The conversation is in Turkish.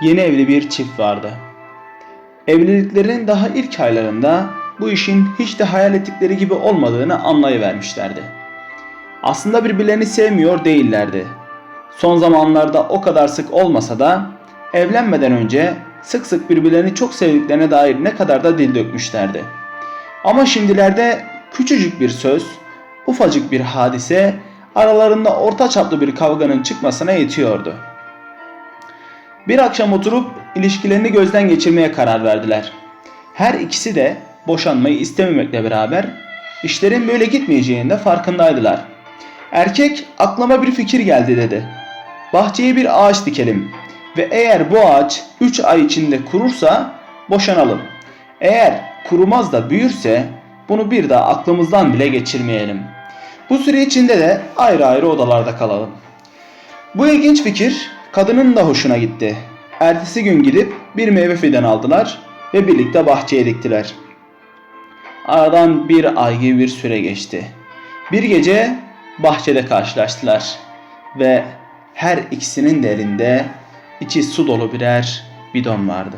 yeni evli bir çift vardı. Evliliklerinin daha ilk aylarında bu işin hiç de hayal ettikleri gibi olmadığını anlayıvermişlerdi. Aslında birbirlerini sevmiyor değillerdi. Son zamanlarda o kadar sık olmasa da evlenmeden önce sık sık birbirlerini çok sevdiklerine dair ne kadar da dil dökmüşlerdi. Ama şimdilerde küçücük bir söz, ufacık bir hadise aralarında orta çaplı bir kavganın çıkmasına yetiyordu. Bir akşam oturup ilişkilerini gözden geçirmeye karar verdiler. Her ikisi de boşanmayı istememekle beraber işlerin böyle gitmeyeceğinde farkındaydılar. Erkek aklıma bir fikir geldi dedi. Bahçeye bir ağaç dikelim ve eğer bu ağaç 3 ay içinde kurursa boşanalım. Eğer kurumaz da büyürse bunu bir daha aklımızdan bile geçirmeyelim. Bu süre içinde de ayrı ayrı odalarda kalalım. Bu ilginç fikir kadının da hoşuna gitti. Ertesi gün gidip bir meyve fidanı aldılar ve birlikte bahçeye diktiler. Aradan bir ay gibi bir süre geçti. Bir gece bahçede karşılaştılar ve her ikisinin de elinde içi su dolu birer bidon vardı.